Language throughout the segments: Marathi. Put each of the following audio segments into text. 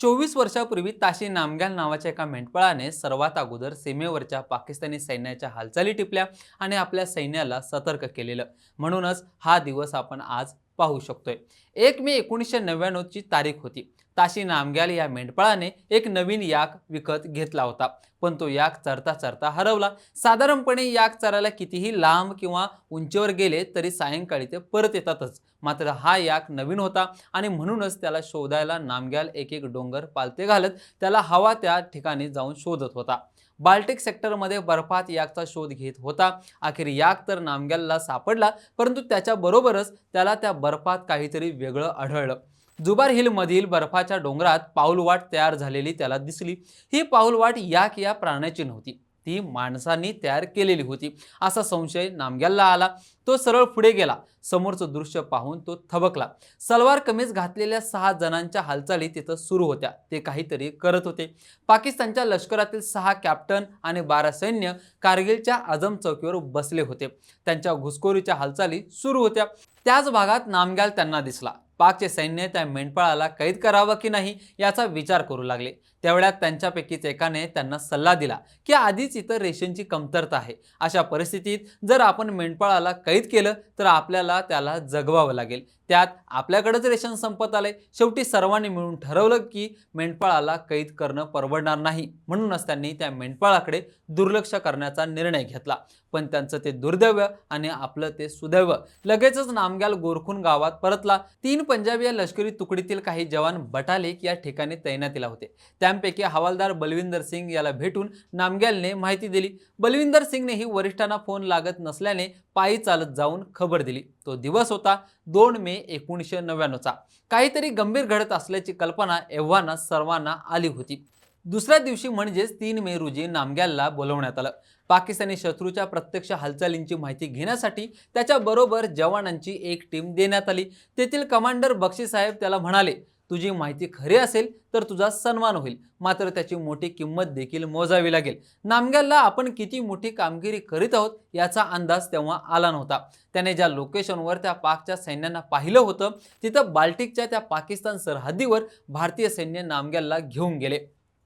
चोवीस वर्षापूर्वी ताशी नामग्याल नावाच्या एका मेंढपाळाने सर्वात अगोदर सीमेवरच्या पाकिस्तानी सैन्याच्या हालचाली टिपल्या आणि आपल्या सैन्याला सतर्क केलेलं. म्हणूनच हा दिवस आपण आज पाहू शकतोय. एक मे एकोणीसशे नव्याण्णवची तारीख होती. ताशी नामग्याल या मेंढपाळाने एक नवीन याक विकत घेतला होता. पण तो याक चरता चरता हरवला. साधारणपणे याक चरायला कितीही लांब किंवा उंचीवर गेले तरी सायंकाळी ते परत येतातच. मात्र हा याक नवीन होता आणि म्हणूनच त्याला शोधायला नामग्याल एक एक डोंगर पालते घालत त्याला हवा त्या ठिकाणी जाऊन शोधत होता. बाल्टिक सेक्टरमध्ये बर्फात याकचा शोध घेत होता. अखेर याक तर नामग्यालला सापडला परंतु त्याच्याबरोबरच त्याला त्या बर्फात काहीतरी वेगळं आढळलं. जुबार हिलमधील बर्फाच्या डोंगरात पाऊलवाट तयार झालेली त्याला दिसली. ही पाऊलवाट याक या प्राण्याची नव्हती. ती माणसांनी तयार केलेली होती. असा संशय नामग्यालला आला. तो सरळ पुढे गेला. समोरचं दृश्य पाहून तो थबकला. सलवार कमीज घातलेल्या सहा जणांच्या हालचाली तिथं सुरू होत्या. ते काहीतरी करत होते. पाकिस्तानच्या लष्करातील सहा कॅप्टन आणि बारा सैन्य कारगिलच्या आझम चौकीवर बसले होते. त्यांच्या घुसखोरीच्या हालचाली सुरू होत्या. त्याच भागात नामग्याल त्यांना दिसला. पाकचे सैन्य त्या मेंढपाळाला कैद करावं की नाही याचा विचार करू लागले. तेवढ्यात त्यांच्यापैकीच एकाने त्यांना सल्ला दिला की आधीच इथं रेशनची कमतरता आहे. अशा परिस्थितीत जर आपण मेंढपाळाला कैद केलं तर आपल्याला त्याला जगवावं लागेल. त्यात आपल्याकडेच रेशन संपत आलंय. शेवटी सर्वांनी मिळून ठरवलं की मेंढपाळाला कैद करणं परवडणार नाही. म्हणूनच त्यांनी त्या मेंढपाळाकडे दुर्लक्ष करण्याचा निर्णय घेतला. पण त्यांचं ते दुर्दैव आणि आपलं ते सुदैव. लगेचच नामग्याल गोरखून गावात परतला. तीन पंजाबी या लष्करी तुकडीतील काही जवान बटालिक या ठिकाणी तैनातीला होते. त्यांपैकी हवालदार बलविंदर सिंग याला भेटून नामग्यालने माहिती दिली. बलविंदर सिंगनेही वरिष्ठांना फोन लागत नसल्याने पायी चालत जाऊन खबर दिली. तो दिवस होता दोन मे एकोणीसशे नव्याण्णवचा. काहीतरी गंभीर घडत असल्याची कल्पना एव्हाना सर्वांना आली होती. दुसऱ्या दिवशी म्हणजेच तीन मे रोजी नामग्यालला बोलवण्यात आलं. पाकिस्तानी शत्रूच्या प्रत्यक्ष हालचालींची माहिती घेण्यासाठी त्याच्याबरोबर जवानांची एक टीम देण्यात आली. तेथील कमांडर बक्षीसाहेब त्याला म्हणाले तुझी माहिती खरी असेल तर तुझा सन्मान होईल. मात्र त्याची मोठी किंमत देखील मोजावी लागेल. नामग्यालला आपण किती मोठी कामगिरी करीत आहोत याचा अंदाज तेव्हा आला नव्हता. त्याने ज्या लोकेशनवर त्या पाकच्या सैन्यांना पाहिलं होतं तिथं बाल्टिकच्या त्या पाकिस्तान सरहद्दीवर भारतीय सैन्य नामग्यालला घेऊन गेले.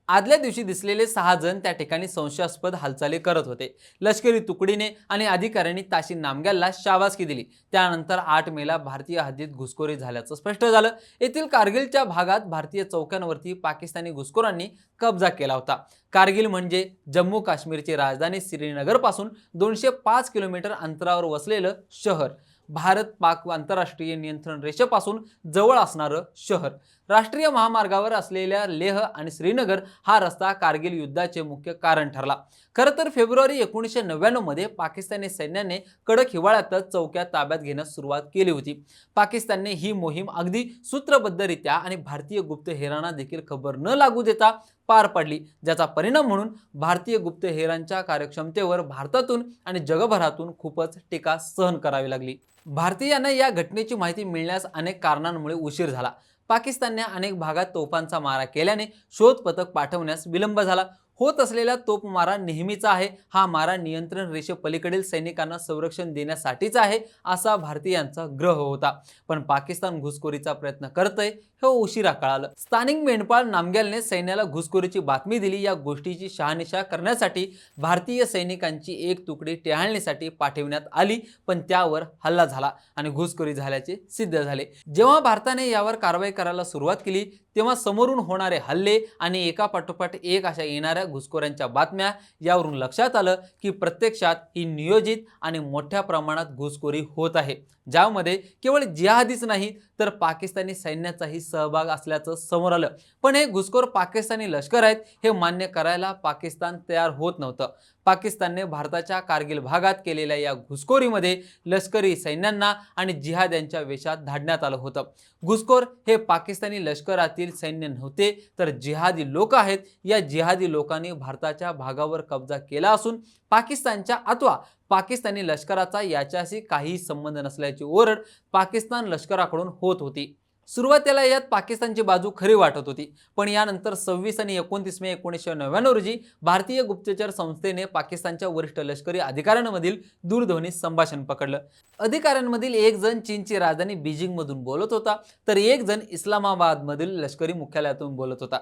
आदल्या दिवशी दिसलेले सहा जण त्या ठिकाणी संशयास्पद हालचाली करत होते. लष्करी तुकडीने आणि अधिकाऱ्यांनी ताशी नामग्यालला शाबासकी दिली. त्यानंतर आठ मेला भारतीय हद्दीत घुसखोरी झाल्याचं स्पष्ट झालं. येथील कारगिलच्या भागात भारतीय चौक्यांवरती पाकिस्तानी घुसखोरांनी कब्जा केला होता. कारगिल म्हणजे जम्मू काश्मीरची राजधानी श्रीनगरपासून दोनशे पाच किलोमीटर अंतरावर वसलेलं शहर. भारत पाक आंतरराष्ट्रीय नियंत्रण रेषेपासून जवळ असणारं शहर. राष्ट्रीय महामार्गावर असलेल्या लेह आणि श्रीनगर हा रस्ता कारगिल युद्धाचे मुख्य कारण ठरला. खरं तर फेब्रुवारी एकोणीसशे नव्याण्णवमध्ये पाकिस्तानी सैन्याने कडक हिवाळ्यातच चौक्या ताब्यात घेण्यास सुरुवात केली होती. पाकिस्तानने ही मोहीम अगदी सूत्रबद्धरित्या आणि भारतीय गुप्तहेरांना देखील खबर न लागू देता पार पडली. ज्याचा परिणाम म्हणून भारतीय गुप्तहेरांच्या कार्यक्षमतेवर भारतातून आणि जगभरातून खूपच टीका सहन करावी लागली. भारतीयांना या घटनेची माहिती मिळण्यास अनेक कारणांमुळे उशीर झाला. पाकिस्तानने अनेक भागात तोफांचा मारा केल्याने शोध पथक पाठवण्यास विलंब झाला. होत असलेला तोपमारा नेहमीचा आहे. हा मारा नियंत्रण रेषेपलीकडील सैनिकांना संरक्षण देण्यासाठीचा आहे असा भारतीयांचा ग्रह होता. पण पाकिस्तान घुसखोरीचा प्रयत्न करतय हे उशिरा कळालं. स्थानिक मेंढपाळ नामग्यालने सैन्याला घुसखोरीची बातमी दिली. या गोष्टीची शहानिशा करण्यासाठी भारतीय सैनिकांची एक तुकडी टेहाळणीसाठी पाठवण्यात आली पण त्यावर हल्ला झाला आणि घुसखोरी झाल्याचे सिद्ध झाले. जेव्हा भारताने यावर कारवाई करायला सुरुवात केली तेव्हा समोरून होणारे हल्ले आणि एका पाठोपाठ एक अशा येणाऱ्या घुसखोऱ्यांच्या बातम्या यावरून लक्षात आलं की प्रत्यक्षात ही नियोजित आणि मोठ्या प्रमाणात घुसखोरी होत आहे. ज्यामध्ये केवळ जिहादीच नाही तर पाकिस्तानी सैन्याचाही सहभाग असल्याचं समोर आलं. पण हे घुसखोर पाकिस्तानी लष्कर आहेत हे मान्य करायला पाकिस्तान तयार होत नव्हतं. पाकिस्तानने भारताच्या कारगिल भागात केलेल्या या घुसखोरीमध्ये लष्करी सैन्यांना आणि जिहाद यांच्या वेशात धाडण्यात आलं होतं. घुसखोर हे पाकिस्तानी लष्करातील सैन्य नव्हते तर जिहादी लोक आहेत. या जिहादी लोकांना भारताच्या भागावर कब्जा केला असून पाकिस्तानच्या अथवा पाकिस्तानी लष्कराचा याच्याशी काही संबंध नसल्याची ओरड पाकिस्तान लष्कराकडून होत होती. सुरुवातीला यात पाकिस्तानची बाजू खरी वाटत होती पण यानंतर सव्वीस आणि एकोणतीस मे एकोणीसशे नव्याण्णव रोजी भारतीय गुप्तचर संस्थेने पाकिस्तानच्या वरिष्ठ लष्करी अधिकाऱ्यांमधील दूरध्वनी संभाषण पकडलं. अधिकाऱ्यांमधील एक जण चीनची राजधानी बीजिंगमधून बोलत होता तर एक जण इस्लामाबादमधील लष्करी मुख्यालयातून बोलत होता.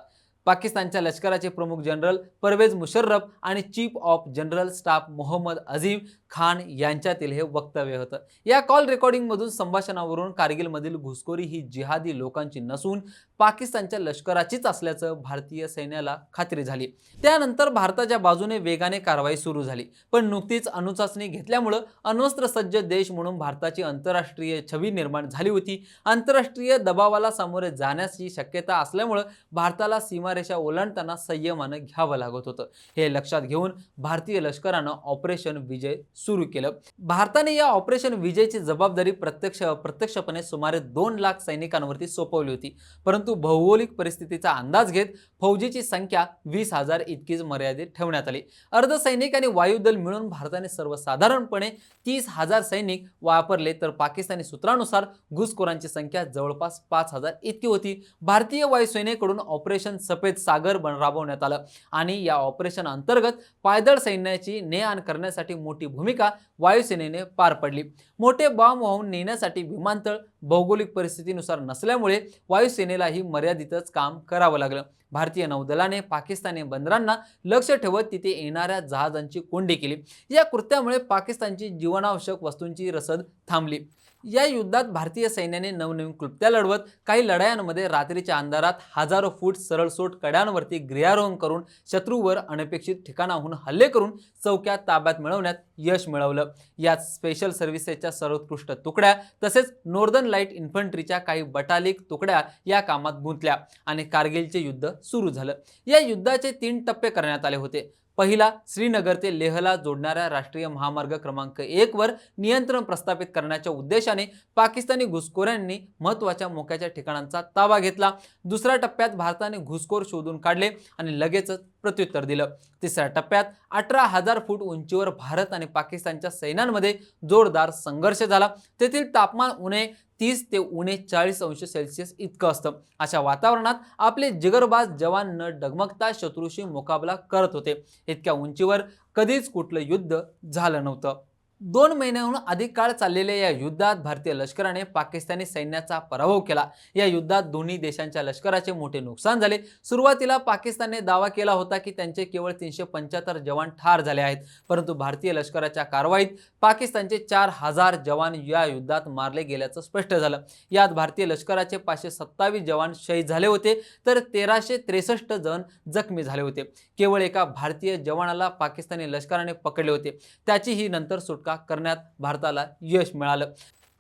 पाकिस्तानच्या लष्कराचे प्रमुख जनरल परवेज मुशर्रफ आणि chief of general staff Mohammad Azim Khan यांच्यातील हे वक्तव्य होतं. या कॉल रेकॉर्डिंगमधून संभाषणावरून कारगिलमधील घुसखोरी ही जिहादी लोकांची नसून पाकिस्तानच्या लष्कराचीच असल्याचं भारतीय सैन्याला खात्री झाली. त्यानंतर भारताच्या बाजूने वेगाने कारवाई सुरू झाली. पण नुकतीच अणुचाचणी घेतल्यामुळं अण्वस्त्र सज्ज देश म्हणून भारताची आंतरराष्ट्रीय छवी निर्माण झाली होती. आंतरराष्ट्रीय दबावाला सामोरे जाण्याची शक्यता असल्यामुळं भारताला सीमा सीमारेषा ओलांडताना संयमानं घ्यावं लागत होतं. हे लक्षात घेऊन भारतीय लष्करानं ऑपरेशन विजय सुरू केलं. भारताने या ऑपरेशन विजयची जबाबदारी प्रत्यक्ष प्रत्यक्षपणे सुमारे दोन लाख सैनिकांवरती सोपवली होती. परंतु भौगोलिक परिस्थितीचा अंदाज घेत फौजीची संख्या वीस हजार इतकीच मर्यादित ठेवण्यात आली. अर्धसैनिक आणि वायुदल मिळून भारताने सर्वसाधारणपणे तीस हजार सैनिक वापरले तर पाकिस्तानी सूत्रानुसार घुसखोरांची संख्या जवळपास पाच हजार इतकी होती. भारतीय वायुसेनेकडून ऑपरेशन सफेद सागर बन राबवण्यात आलं. आणि या ऑपरेशन अंतर्गत पायदळ सैन्याची ने आण करण्यासाठी मोठी भूमिका वायुसेनेने पार पडली. मोठे बॉम्ब वाहून नेण्यासाठी विमानतळ भौगोलिक परिस्थितीनुसार नसल्यामुळे वायुसेनेलाही मर्यादितच काम करावं लागलं. भारतीय नौदलाने पाकिस्तानी बंदरांना लक्ष ठेवत तिथे येणाऱ्या जहाजांची कोंडी केली. या कृत्यामुळे पाकिस्तानची जीवनावश्यक वस्तूंची रसद थांबली. या युद्धात भारतीय सैन्याने नवनवीन क्लुप्त्या लढवत काही लढायांमध्ये रात्रीच्या अंधारात हजारो फूट सरळसोट कड्यांवरती गिर्यारोहण करून शत्रूवर अनपेक्षित ठिकाणाहून हल्ले करून चौक्या ताब्यात मिळवण्यात यश मिळवलं. यात स्पेशल सर्व्हिसेसच्या सर्वोत्कृष्ट तुकड्या तसेच नॉर्दर्न लाइट इन्फंट्रीच्या काही बटालिक तुकड्या या कामात गुंतल्या आणि कारगिलचे युद्ध सुरू झालं. या युद्धाचे तीन टप्पे करण्यात आले होते. पहिला श्रीनगर ते लेहला जोडणाऱ्या राष्ट्रीय महामार्ग क्रमांक एकवर नियंत्रण प्रस्थापित करण्याच्या उद्देशाने पाकिस्तानी घुसखोरांनी महत्त्वाच्या मोक्याच्या ठिकाणांचा ताबा घेतला. दुसऱ्या टप्प्यात भारताने घुसखोर शोधून काढले आणि लगेचच प्रत्युत्तर दिलं. तिसऱ्या टप्प्यात अठरा हजार फूट उंचीवर भारत आणि पाकिस्तानच्या सैन्यांमध्ये जोरदार संघर्ष झाला. तेथील तापमान उणे तीस ते उणे चाळीस अंश सेल्सिअस इतकं असतं. अशा वातावरणात आपले जिगरबाज जवान न डगमगता शत्रूशी मुकाबला करत होते. इतक्या उंचीवर कधीच कुठलं युद्ध झालं नव्हतं. दोन महिन्याहून अधिक काळ चाललेल्या या युद्धात भारतीय लष्कराने पाकिस्तानी सैन्याचा पराभव केला. या युद्धात दोन्ही देशांच्या लष्कराचे मोठे नुकसान झाले. सुरुवातीला पाकिस्तानने दावा केला होता की त्यांचे केवळ तीनशे पंच्याहत्तर जवान ठार झाले आहेत. परंतु भारतीय लष्कराच्या कारवाईत पाकिस्तानचे चार हजार जवान या युद्धात मारले गेल्याचं स्पष्ट झालं. यात भारतीय लष्कराचे पाचशे सत्तावीस जवान शहीद झाले होते तर तेराशे त्रेसष्ट जण जखमी झाले होते. केवळ एका भारतीय जवानाला पाकिस्तानी लष्कराने पकडले होते. त्याचीही नंतर सुटका करण्यात भारताला यश मिळालं.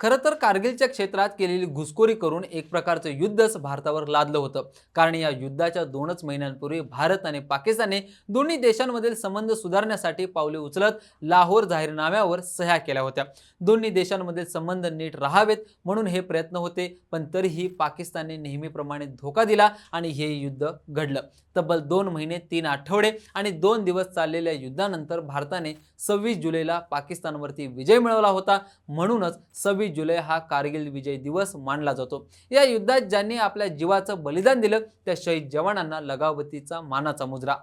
खरं तर कारगिलच्या क्षेत्रात केलेली घुसखोरी करून एक प्रकारचं युद्धच भारतावर लादलं होतं. कारण या युद्धाच्या दोनच महिन्यांपूर्वी भारत आणि पाकिस्तानने दोन्ही देशांमधील संबंध सुधारण्यासाठी पावले उचलत लाहोर जाहीरनाम्यावर सह्या केल्या होत्या. दोन्ही देशांमधील संबंध नीट राहावेत म्हणून हे प्रयत्न होते पण तरीही पाकिस्तानने नेहमीप्रमाणे धोका दिला आणि हे युद्ध घडलं. तब्बल दोन महिने तीन आठवडे आणि दोन दिवस चाललेल्या युद्धानंतर भारताने सव्वीस जुलैला पाकिस्तानवरती विजय मिळवला होता. म्हणूनच सव्वीस जुलै हा कारगिल विजय दिवस मानला जातो. या युद्धात ज्यांनी आपल्या जीवाचं बलिदान दिलं त्या शहीद जवानांना लगावतीचा मानाचा मुजरा.